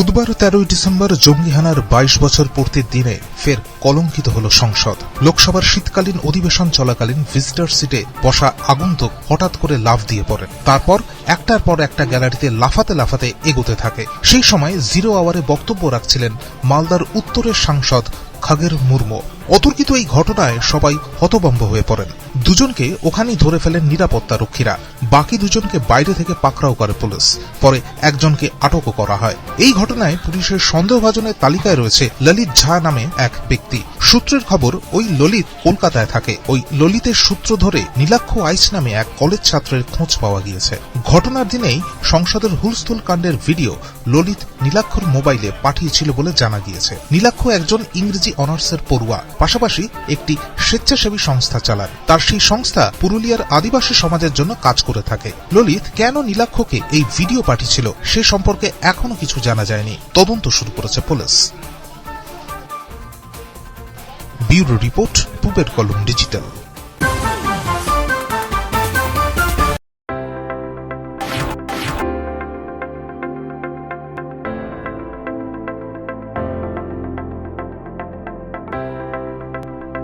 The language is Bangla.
বুধবার তেরোই ডিসেম্বর জঙ্গিহানার বাইশ বছর পূর্তির দিনে ফের কলঙ্কিত হল সংসদ। লোকসভার শীতকালীন অধিবেশন চলাকালীন ভিজিটার সিটে বসা আগন্তুক হঠাৎ করে লাভ দিয়ে পড়েন। তারপর একটার পর একটা গ্যালারিতে লাফাতে লাফাতে এগোতে থাকে। সেই সময় জিরো আওয়ারে বক্তব্য রাখছিলেন মালদার উত্তরের সাংসদ খাগের মুর্মু। অতর্কিত এই ঘটনায় সবাই হতবম্ব হয়ে পড়েন। দুজনকে ওখানেই ধরে ফেলেন নিরাপত্তা রক্ষীরা বাকি দুজনকে বাইরে থেকে পাকড়াও করে পুলিশ। পরে একজনকে আটকও করা হয়। এই ঘটনায় পুলিশের সন্দেহভাজনের তালিকায় রয়েছে ললিত ঝা নামে এক ব্যক্তি। সূত্রের খবর, ওই ললিত কলকাতায় থাকে। ওই ললিতের সূত্র ধরে নীলাক্ষ আইস নামে এক কলেজ ছাত্রের খোঁজ পাওয়া গিয়েছে। ঘটনার দিনেই সংসদের হুলস্থুল কাণ্ডের ভিডিও ললিত নীলাক্ষর মোবাইলে পাঠিয়েছিল বলে জানা গিয়েছে। নীলাক্ষ একজন ইংরেজি অনার্সের পড়ুয়া। পাশাপাশি একটি স্বেচ্ছাসেবী সংস্থা চালান তার সেই সংস্থা পুরুলিয়ার আদিবাসী সমাজের জন্য কাজ করে থাকে। ললিত কেন নীলাক্ষকে এই ভিডিও পাঠিয়েছিল সে সম্পর্কে এখনও কিছু জানা যায়নি। তদন্ত শুরু করেছে পুলিশ। ব্যুরো রিপোর্ট পুবের কলম ডিজিটাল।